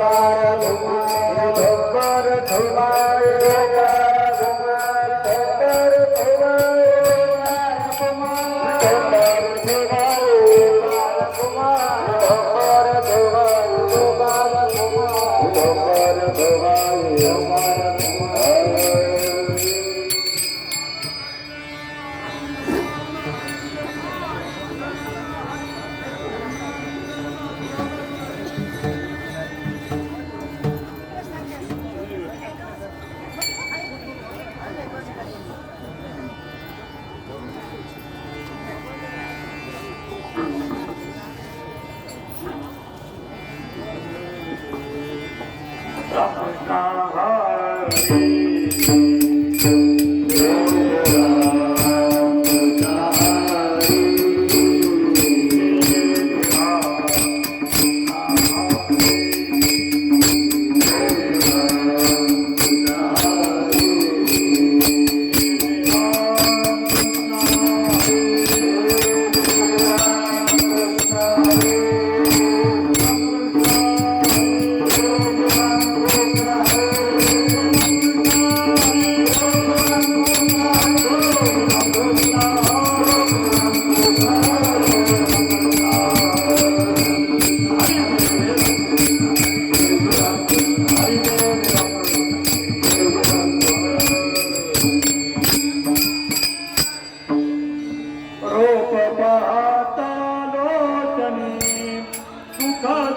रोप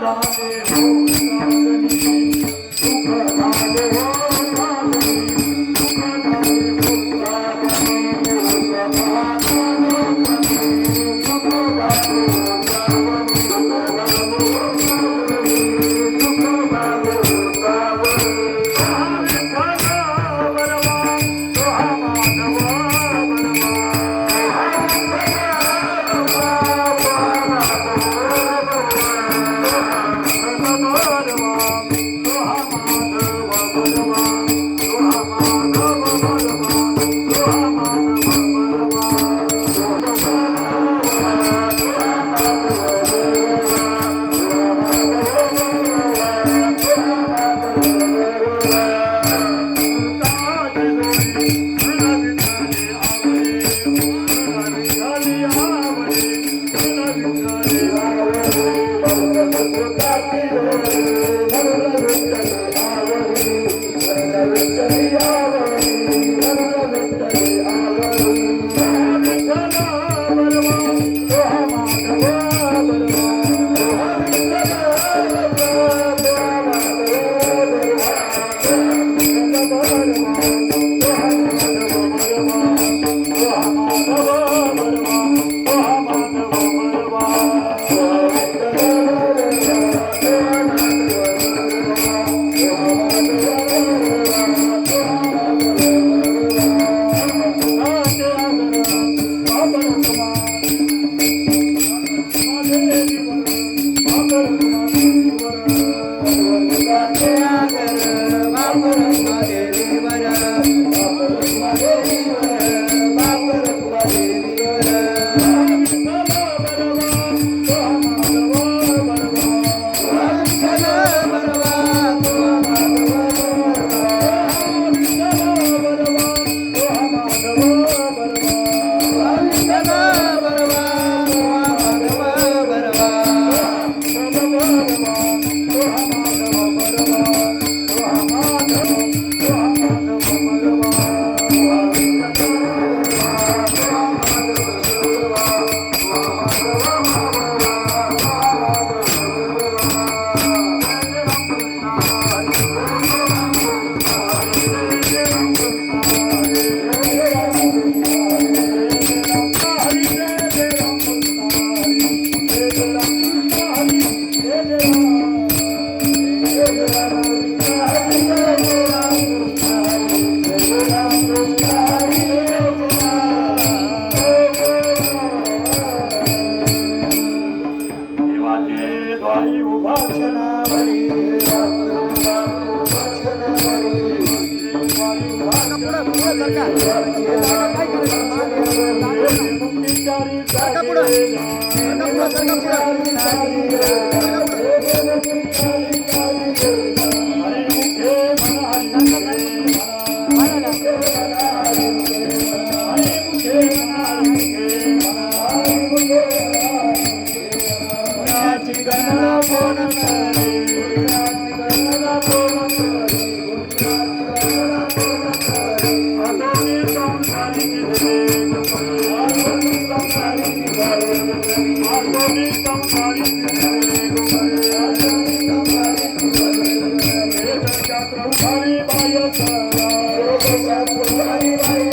सुख झाले Música புகழ்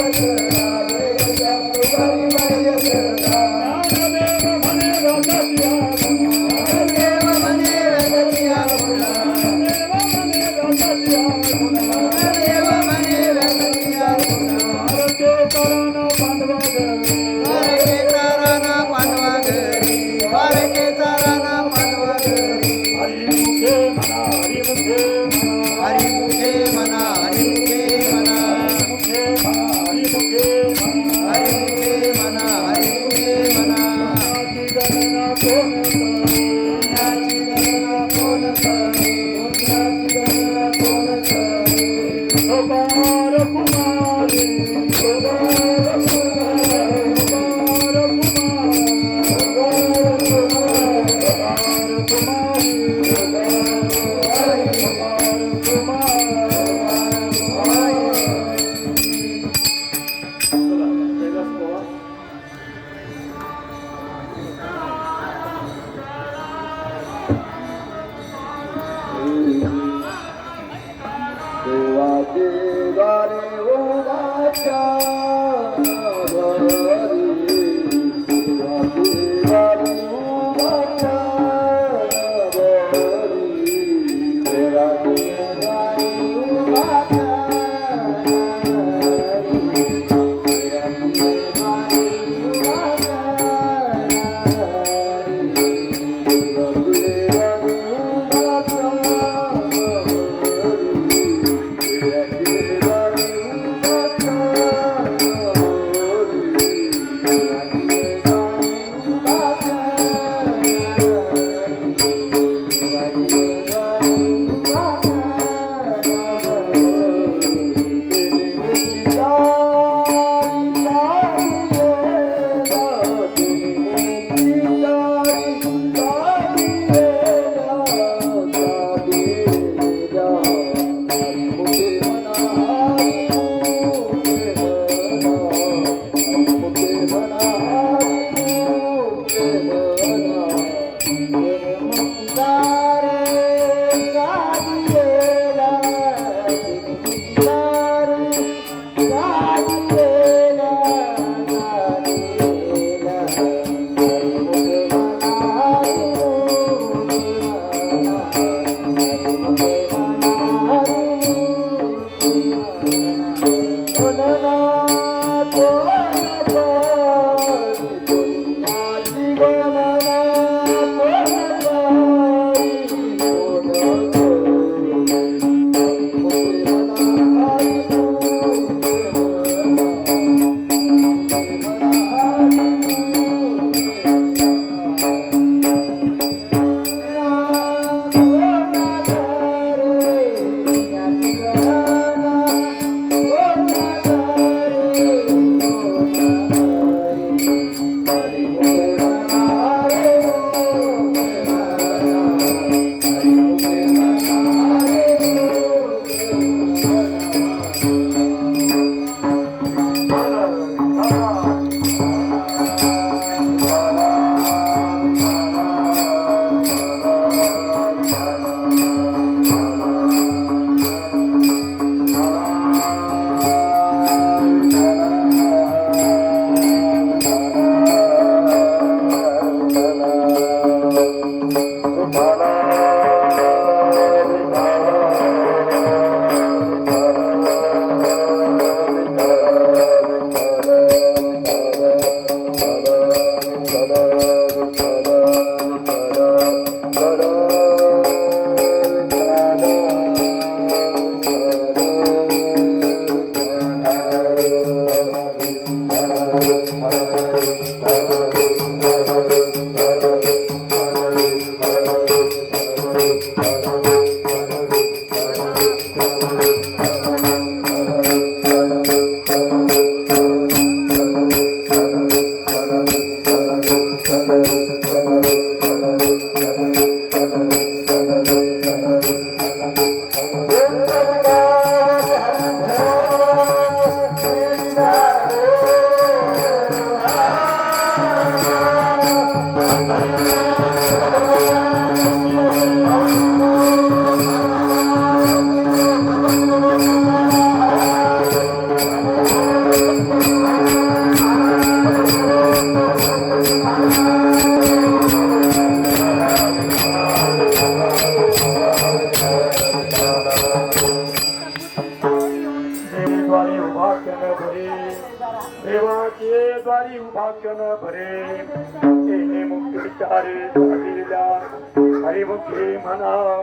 हरिमुखे म्हणा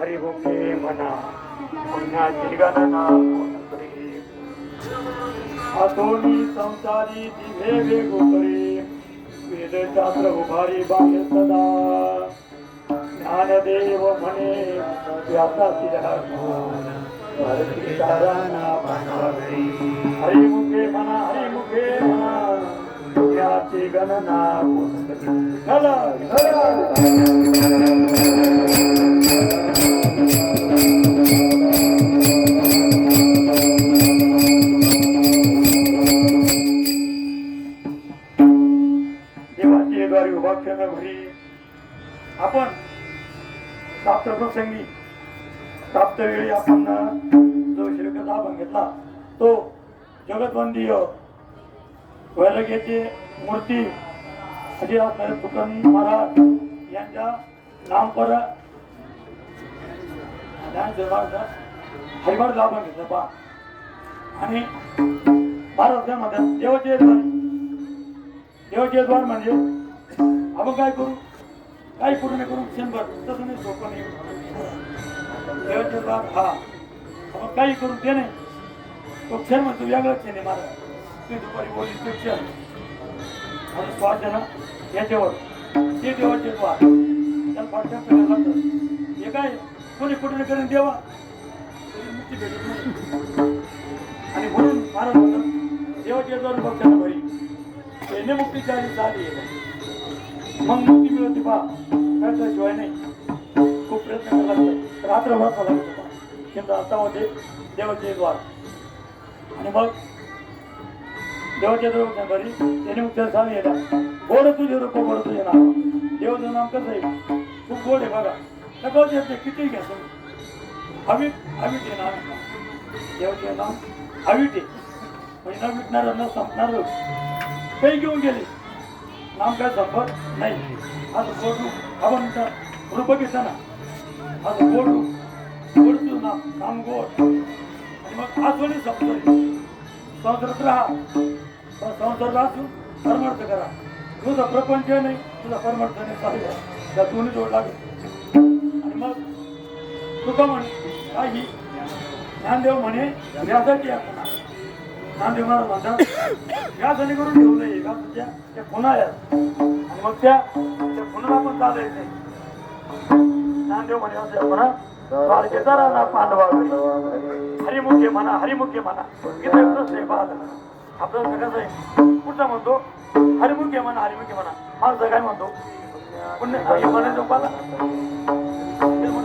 हरिमुखे म्हणा पुण्याची गणना कोणतरी संसारी दिवे वेगो करे वेदशास्त्र उभारी बाह्य सदा. ज्ञानदेव म्हणे व्यासाची सिद्धार्थ हरी मुखे म्हणा हरी मुखे म्हणा याची गणना कोणतरी चला चला देवाची द्वारी उभा केलं घरी. आपण प्राप्त प्रसंगी प्राप्त वेळी आपण जो श्री विवेक घेतला तो जगतवंदीय वैराग्याची मूर्ती अजिराज तुकन महाराज यांच्या नामपर हरिभार दाबण घेतलं पा आणि महाराष्ट्रामध्ये काय देवाचे द्वार. देवाचे द्वार म्हणजे आपण काय करू? काय पूर्ण करू? शंभर. तसं नाही सोपं नाही. देवाचे द्वार हा. आपण काही करू ते नाही. तो क्षण म्हणतो वेगळं क्षण आहे महाराज. ते दुपारी बोलली तो क्षण. आणि श्वास आहे याच्यावर. ती देवाचे द्वार त्याला पाठ्या करायला लागतं. हे काय? कोणी कुठे करून देवा? मुक्ती भेटत नाही. आणि म्हणून महाराज म्हणतात देवाच्या द्वारे भक्तांना भरी. त्याने मुक्ती झाली झाली. मग मुक्ती मिळते पा त्याच्याशिवाय नाही. खूप प्रयत्न करायला लागतो रात्रभर चालला लागतो पा केंद्र हातामध्ये देवाचे द्वार. आणि मग देवाच्या द्वार घरी त्याने उपचार झाली आहे गोड तुझे रुपये गोड तुझे नाव देवाचं नाम कसं आहे खूप गोड आहे बघा सगळं देते किती घ्या तुम्ही हवी हवीत आहे नाव देवाचे नाव हवीट ते म्हणजे न विटणार न संपणार काही घेऊन गेले नाम काय संपत नाही आज गोड रूप आपण रूप बघितलं ना आज गोड रूप गोड तुझं नाम नाम गोड आणि मग आजवणी संपतोय संसारात राहा पण संसारात असून परमार्थ करा. तुझा प्रपंच नाही तुझा परमार्थ नाही. चालू त्या दोन्ही जोड लागेल. आणि मग तुका म्हणे काही ज्ञानदेव म्हणे व्याजाची आहे ज्ञानदेव महाराज म्हणतात व्याजाने करून ठेवलंय का तुझ्या. त्या पुन्हा आहेत आणि मग त्या त्या पुन्हा पण चालायचं नाही. ज्ञानदेव म्हणे असं म्हणा द्वारकेचा राजा पांडवा. हरिमुखे म्हणा हरिमुखे म्हणा. इथे प्रश्न आहे आपल्याला कसं आहे पुढचा म्हणतो हरिमुखे म्हणा हरिमुखी म्हणा माझं काय म्हणतो? पुण्य म्हणायचं पाला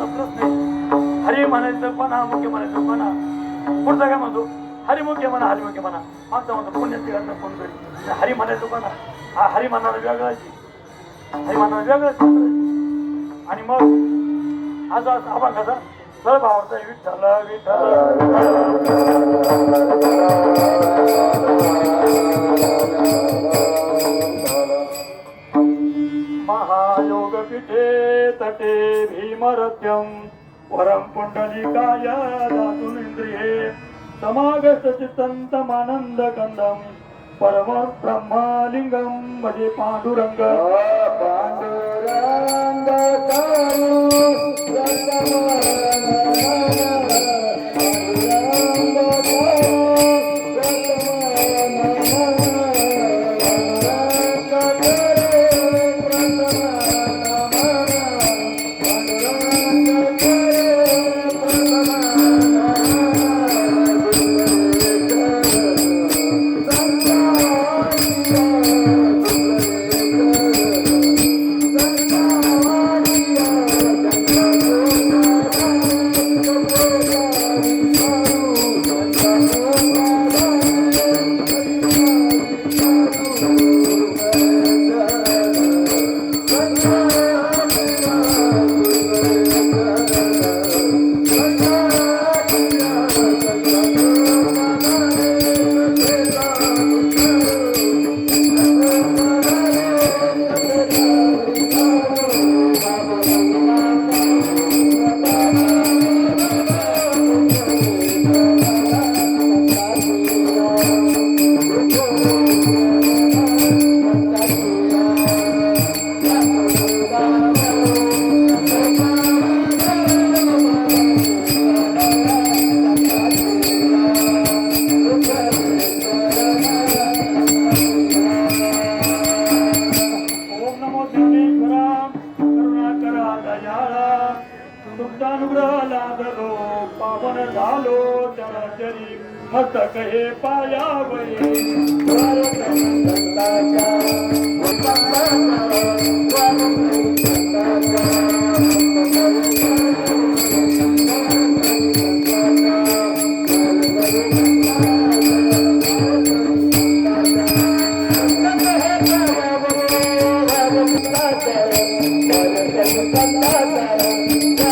प्रश्न हरी म्हणायचं पण हा मुख्य म्हणायचं पण हा पुढचा काय म्हणतो? हरिमुख्य म्हणा हरिमुख्य म्हणा. मागचा म्हणतो पुण्याची घटना कोण करी हरी म्हणायचं पण हा हरी म्हणणारा वेगळाची हरी म्हणणारा वेगळाची आणि मग आज आज आपण कसा सर भावाचा विठ्ठल महायोग पिठे तटे भीमरत्यम वरम पुंडलिकाय दातुन इंद्रिये समागत चित्तंतमानंद कंदम परम ब्रह्मालिंगम म्हणजे पांडुरंग पांडुरंग ರಂಗ ಕಾರು तुमच्यानुग्रह लादलो पावन झालो चराचरी मस्तक हे पायावरी Thank you.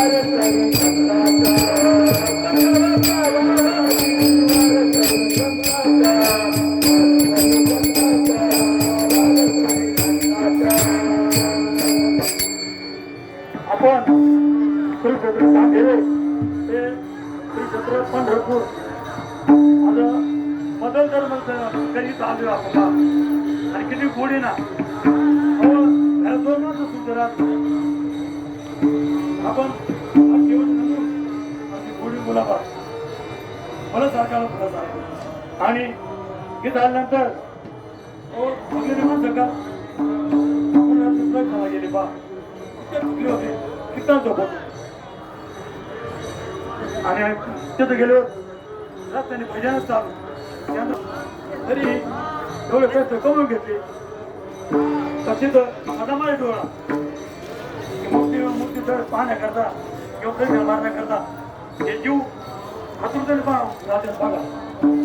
बदल कधी चालू आपण आणि किती गोडी ना? घरात सुद्धा आपण घेऊन निघून अशी गोडी गुलाबा मला सरकारला पुढे सांगतो आणि इथं आल्यानंतर हो वगैरे माणसं का गेले बा? चुकले होते. कीर्तन झोपत आणि तिथं गेलो. रस्त्याने भजनच चालू. तरी एवढे पैसे कमवून घेतले. तर तिथं माझा माझा डोळा. की मूर्ती मूर्ती तर पाहण्याकरता किंवा प्रेम मारण्याकरता हे जीव हातून तरी पहा राहते बघा.